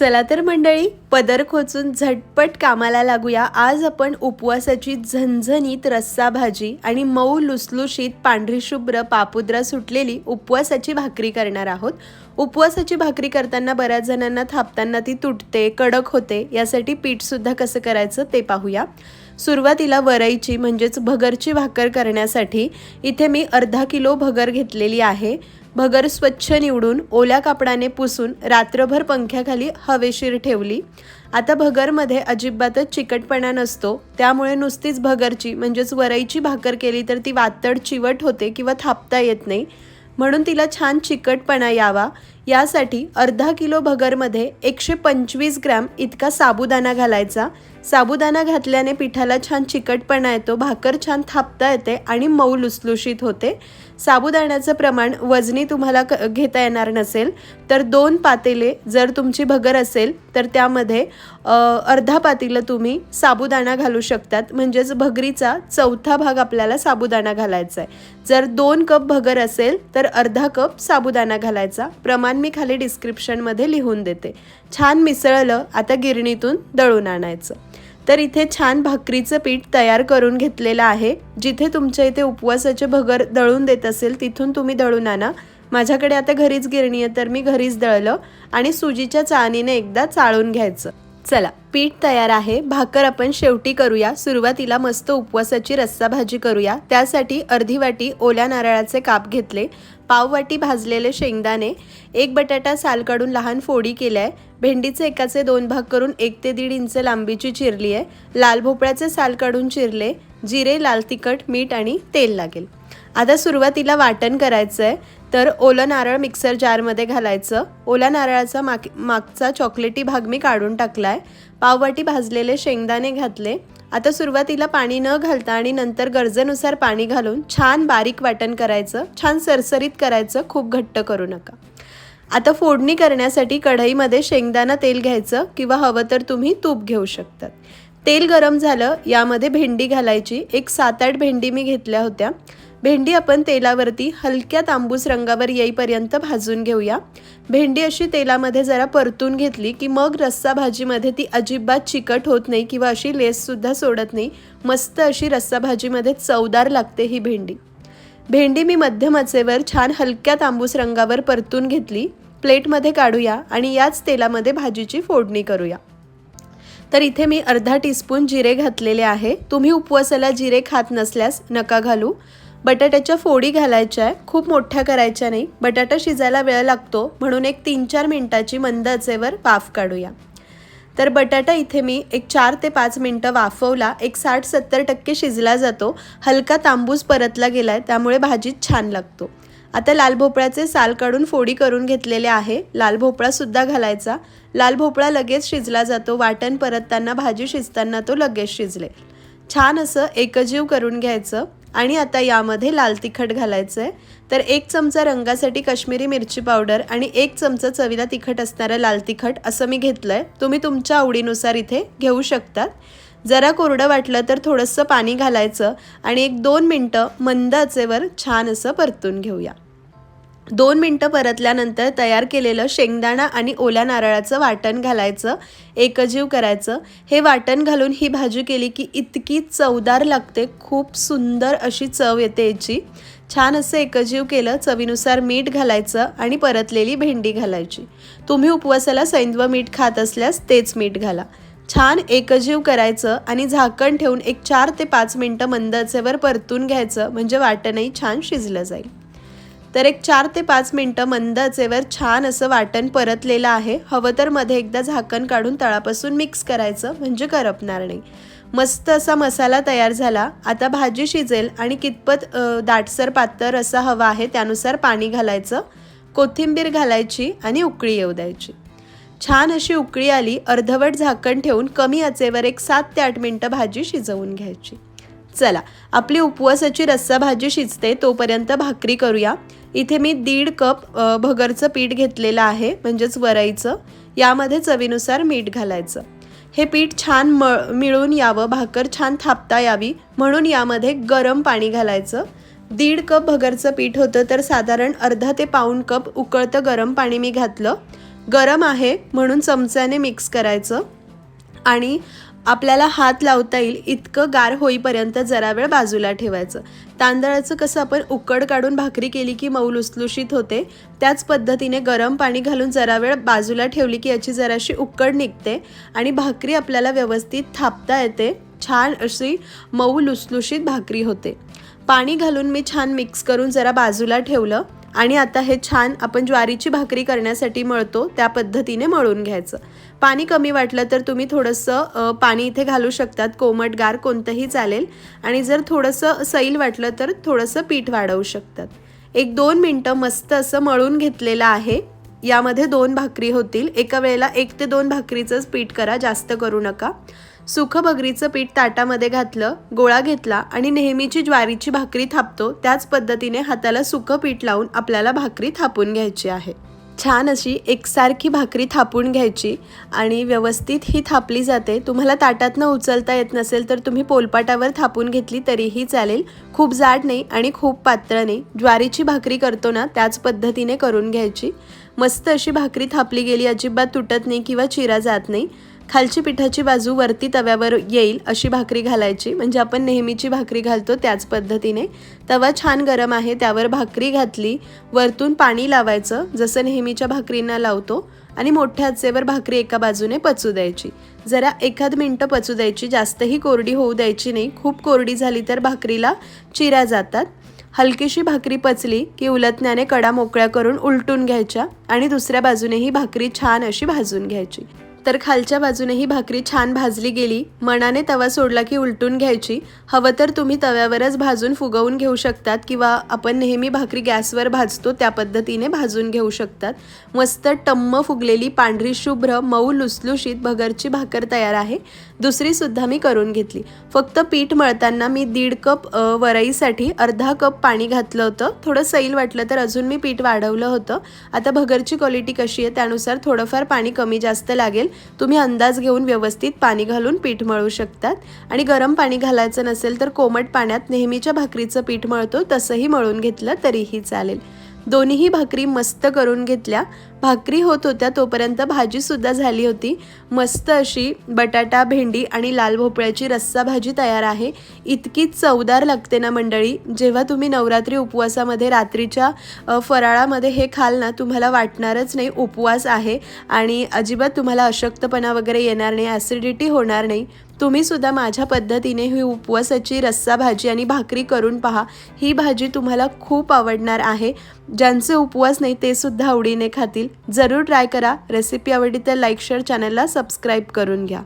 चला तर मंडळी पदर खोचून झटपट कामाला लागूया. आज आपण उपवासाची झणझणीत रस्सा भाजी आणि मऊ लुसलुशीत पांढरी शुभ्र पापुद्रा सुटलेली उपवासाची भाकरी करणार आहोत. उपवासाची भाकरी करताना बऱ्याच जणांना थापताना ती तुटते कडक होते. यासाठी पीठसुद्धा कसं करायचं ते पाहूया. सुरुवातीला वरईची म्हणजेच भगरची भाकर करण्यासाठी इथे मी अर्धा किलो भगर घेतलेली आहे. भगर स्वच्छ निवडून ओल्या कापडाने पुसून रात्रभर पंख्याखाली हवेशीर ठेवली. आता भगरमध्ये अजिबातच चिकटपणा नसतो. त्यामुळे नुसतीच भगरची म्हणजेच वरईची भाकर केली तर ती वातड चिवट होते किंवा थापता येत नाही. म्हणून तिला छान चिकटपणा यावा. यासाठी अर्धा किलो भगरमध्ये एकशे पंचवीस ग्रॅम इतका साबुदाणा घालायचा. साबुदाणा घातल्याने पिठाला छान चिकटपणा येतो भाकर छान थापता येते आणि मऊ लुसलुशीत होते. साबुदाण्याचं प्रमाण वजनी तुम्हाला क घेता येणार नसेल तर दोन पातेले जर तुमची भगर असेल तर त्यामध्ये अर्धा पातेलं तुम्ही साबुदाणा घालू शकतात. म्हणजेच भगरीचा चौथा भाग आपल्याला साबुदाणा घालायचा आहे. जर दोन कप भगर असेल तर अर्धा कप साबुदाणा घालायचा. प्रमाण मी खाली डिस्क्रिप्शनमध्ये लिहून देते. छान मिसळलं आता गिरणीतून दळून आणायचं. तर इथे छान भाकरीचं पीठ तयार करून घेतलेलं आहे. जिथे तुमच्या इथे उपवासाचे भगर दळून देत असेल तिथून तुम्ही दळून आणा. माझ्याकडे आता घरीच गिरणी आहे तर मी घरीच दळलं आणि सुजीच्या चाळणीने एकदा चाळून घ्यायचं. चला पीठ तयार आहे. भाकर आपण शेवटी करूया. सुरुवातीला मस्त उपवासाची रस्सा भाजी करूया. त्यासाठी अर्धी वाटी ओल्या नारळाचे काप घेतले. पाववाटी भाजलेले शेंगदाणे एक बटाटा साल काढून लहान फोडी केल्या. आहे भेंडीचे एकाचे दोन भाग करून एक ते दीड इंच लांबीची चिरली आहे लाल भोपळ्याचे साल काढून चिरले. जिरे लाल तिखट मीठ आणि तेल लागेल. आता सुरुवातीला वाटण करायचं आहे तर ओलं नारळ मिक्सर जारमध्ये घालायचं. ओल्या नारळाचा माग मागचा चॉकलेटी भाग मी काढून टाकला आहे पाववाटी भाजलेले शेंगदाणे घातले. आता सुरुवातीला पाणी न घालता आणि नंतर गरजेनुसार पाणी घालून छान बारीक वाटण करायचं. छान सरसरीत करायचं. खूप घट्ट करू नका. आता फोडणी करण्यासाठी कढईमध्ये शेंगदाणा तेल घ्यायचं किंवा हवं तर तुम्ही तूप घेऊ शकतात. तेल गरम झालं यामध्ये भेंडी घालायची. एक सात आठ भेंडी मी घेतल्या होत्या. भेंडी आपण तेलावरती हलक्या तांबूस रंगावर येईपर्यंत भाजून घेऊया. भेंडी अशी तेलामध्ये जरा परतून घेतली की मग रस्सा भाजीमध्ये ती अजिबात चिकट होत नाही किंवा अशी लेससुद्धा सोडत नाही. मस्त अशी रस्सा भाजीमध्ये चवदार लागते ही भेंडी. भेंडी मी मध्यम आचेवर छान हलक्या तांबूस रंगावर परतून घेतली. प्लेटमध्ये काढूया आणि याच तेलामध्ये भाजीची फोडणी करूया. तर इथे मी अर्धा टीस्पून जिरे घातलेले आहे. तुम्ही उपवासाला जिरे खात नसल्यास नका घालू. बटाट्याच्या फोडी घालायच्या आहे. खूप मोठ्या करायच्या नाही. बटाटा शिजायला वेळ लागतो. म्हणून एक तीन चार मिनटाची मंद अचेवर वाफ काढूया. तर बटाटा इथे मी एक चार ते पाच मिनटं वाफवला. एक साठ सत्तर टक्के शिजला जातो. हलका तांबूस परतला गेला आहे त्यामुळे भाजीत छान लागतो. आता लाल भोपळ्याचे साल काढून फोडी करून घेतलेले आहे. लाल भोपळासुद्धा घालायचा. लाल भोपळा लगेच शिजला जातो. वाटण परतताना भाजी शिजताना तो लगेच शिजले. छान असं एकजीव करून घ्यायचं. आणि आता यामध्ये लाल तिखट घालायचं आहे तर एक चमचा रंगासाठी काश्मीरी मिरची पावडर आणि एक चमचा चवीला तिखट असणारं लाल तिखट असं मी घेतलं आहे तुम्ही तुमच्या आवडीनुसार इथे घेऊ शकतात. जरा कोरडं वाटलं तर थोडंसं पाणी घालायचं आणि एक दोन मिनटं मंद आचेवर छान असं परतून घेऊया. दोन मिनटं परतल्यानंतर तयार केलेलं शेंगदाणा आणि ओल्या नारळाचं वाटण घालायचं एकजीव करायचं. हे वाटण घालून ही भाजी केली की इतकी चवदार लागते खूप सुंदर अशी चव येते याची. छान असं एकजीव केलं चवीनुसार मीठ घालायचं आणि परतलेली भेंडी घालायची. तुम्ही उपवासाला सैंधव मीठ खात असल्यास तेच मीठ घाला. छान एकजीव करायचं आणि झाकण ठेवून एक चार ते पाच मिनटं मंद परतून घ्यायचं म्हणजे वाटणही छान शिजलं जाईल. तर एक चार ते पाच मिनटं मंद आचेवर छान असं वाटण परतलेलं आहे. हवं तर मध्ये एकदा झाकण काढून तळापासून मिक्स करायचं म्हणजे करपणार नाही. मस्त असा मसाला तयार झाला. आता भाजी शिजेल आणि कितपत दाटसर पातळ असा हवा आहे त्यानुसार पाणी घालायचं. कोथिंबीर घालायची आणि उकळी येऊ द्यायची. छान अशी उकळी आली अर्धवट झाकण ठेवून कमी आचेवर एक सात ते आठ मिनटं भाजी शिजवून घ्यायची. चला आपली उपवासाची रस्सा भाजी शिजते तोपर्यंत भाकरी करूया. इथे मी दीड कप भगरचं पीठ घेतलेलं आहे म्हणजेच वरायचं यामध्ये चवीनुसार मीठ घालायचं. हे पीठ छान मळ मिळून यावं भाकर छान थापता यावी म्हणून यामध्ये गरम पाणी घालायचं. दीड कप भगरचं पीठ होतं तर साधारण अर्धा ते पाऊण कप उकळतं गरम पाणी मी घातलं. गरम आहे म्हणून चमच्याने मिक्स करायचं. आणि आपल्याला हात लावता येईल इतकं गार होईपर्यंत जरा वेळ बाजूला ठेवायचं. तांदळाचं कसं आपण उकड काढून भाकरी केली की मऊ लुसलुशीत होते त्याच पद्धतीने गरम पाणी घालून जरा वेळ बाजूला ठेवली की याची जराशी उकड निघते आणि भाकरी आपल्याला व्यवस्थित थापता येते छान अशी मऊ लुसलुशीत भाकरी होते. पाणी घालून मी छान मिक्स करून जरा बाजूला ठेवलं. आणि आता हे छान आपण ज्वारीची भाकरी करण्यासाठी मळतो त्या पद्धतीने मळून घ्यायचं. पाणी कमी वाटलं तर तुम्ही थोडंसं पाणी इथे घालू शकतात. कोमट गार कोणतंही चालेल. आणि जर थोडंसं सैल वाटलं तर थोडंसं पीठ वाढवू शकतात. एक दोन मिनटं मस्त असं मळून घेतलेलं आहे. यामध्ये दोन भाकरी होतील. एका वेळेला एक ते दोन भाकरीचंच पीठ करा जास्त करू नका. सुखं भगरीचं पीठ ताटामध्ये घातलं गोळा घेतला आणि नेहमीची ज्वारीची भाकरी थापतो. त्याच पद्धतीने हाताला सुकं पीठ लावून आपल्याला भाकरी थापून घ्यायची आहे. छान अशी एकसारखी भाकरी थापून घ्यायची आणि व्यवस्थित ही थापली जाते. तुम्हाला ताटातनं उचलता येत नसेल तर तुम्ही पोलपाटावर थापून घेतली तरीही चालेल. खूप जाड नाही आणि खूप पातळ नाही. ज्वारीची भाकरी करतो ना त्याच पद्धतीने करून घ्यायची. मस्त अशी भाकरी थापली गेली अजिबात तुटत नाही किंवा चिरा जात नाही. खालची पिठाची बाजू वरती तव्यावर येईल अशी भाकरी घालायची. म्हणजे आपण नेहमीची भाकरी घालतो त्याच पद्धतीने. तवा छान गरम आहे त्यावर भाकरी घातली वरतून पाणी लावायचं जसं नेहमीच्या भाकरींना लावतो आणि मोठ्या आचेवर भाकरी एका बाजूने पचू द्यायची. जरा एखाद मिनटं पचू द्यायची जास्तही कोरडी होऊ द्यायची नाही. खूप कोरडी झाली तर भाकरीला चिऱ्या जातात. हलकीशी भाकरी पचली की उलटण्याने कडा मोकळ्या करून उलटून घ्यायच्या आणि दुसऱ्या बाजूनेही भाकरी छान अशी भाजून घ्यायची. तर खालच्या बाजूने ही भाकरी छान भाजली गेली. मनाने तवा सोडला की उलटून घ्यायची. हवं तर तुम्ही तव्यावरच भाजून फुगवून घेऊ शकतात किंवा आपण नेहमी भाकरी गॅसवर भाजतो त्या पद्धतीने भाजून घेऊ शकतात. मस्त टम्म फुगलेली पांढरी शुभ्र मऊ लुसलुशीत भगरची भाकर तयार आहे. दुसरीसुद्धा मी करून घेतली. फक्त पीठ मळताना मी दीड कप वराईसाठी वरईसाठी अर्धा कप पाणी घातलं होतं. थोडं सैल वाटलं तर अजून मी पीठ वाढवलं होतं. आता भगरची क्वालिटी कशी आहे त्यानुसार थोडंफार पाणी कमी जास्त लागेल. तुम्ही अंदाज घेऊन व्यवस्थित पाणी घालून पीठ मळू शकतात. आणि गरम पाणी घालायचं नसेल तर कोमट पाण्यात नेहमीच्या भाकरीचं पीठ मळतो तसंही मळून घेतलं तरीही चालेल. दोन्हीही भाकरी मस्त करून घेतल्या. भाकरी होत होत्या तोपर्यंत भाजीसुद्धा झाली होती. मस्त अशी बटाटा भेंडी आणि लाल भोपळ्याची रस्सा भाजी तयार आहे. इतकी चवदार लागते ना मंडळी. जेव्हा तुम्ही नवरात्री उपवासामध्ये रात्रीच्या फराळामध्ये हे खाल ना तुम्हाला वाटणारच नाही उपवास आहे आणि अजिबात तुम्हाला अशक्तपणा वगैरे येणार नाही ॲसिडिटी होणार नाही. तुम्ही सुद्धा माझ्या पद्धतीने ही उपवासाची रस्सा भाजी आणि भाकरी करून पहा. ही भाजी तुम्हाला खूप आवडणार आहे. ज्यांचे उपवास नाही ते सुद्धा आवडीने खातील. जरूर ट्राय करा. रेसिपी आवडली तर लाईक शेअर चॅनलला सबस्क्राईब करून घ्या.